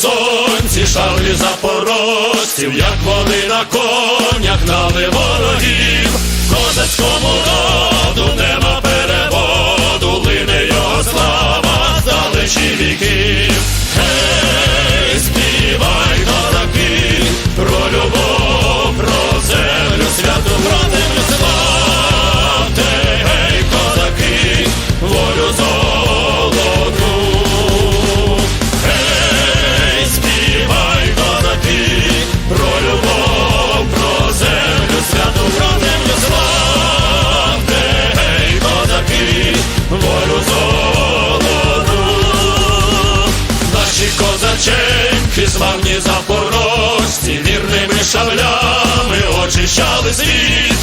сонці, шаблі запорожців, як вони на конях гнали ворогів, козацькому році. славні запорожці, вірними шаблями очищали світ.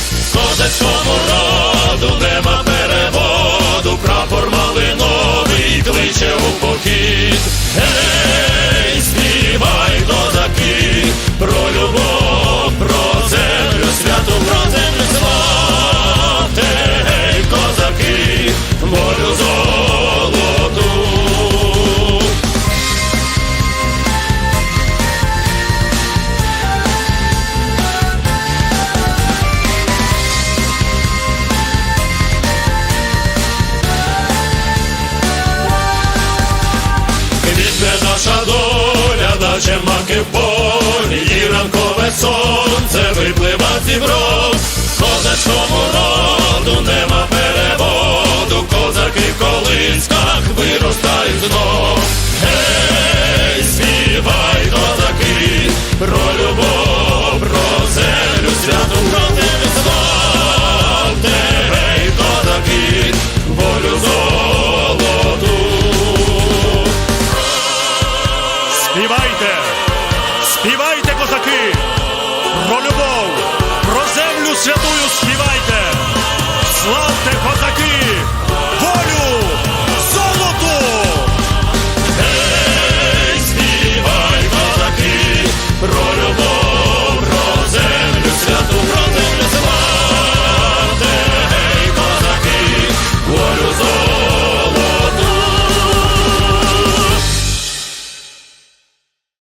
наче маки в. Співайте, співайте, козаки, про любов.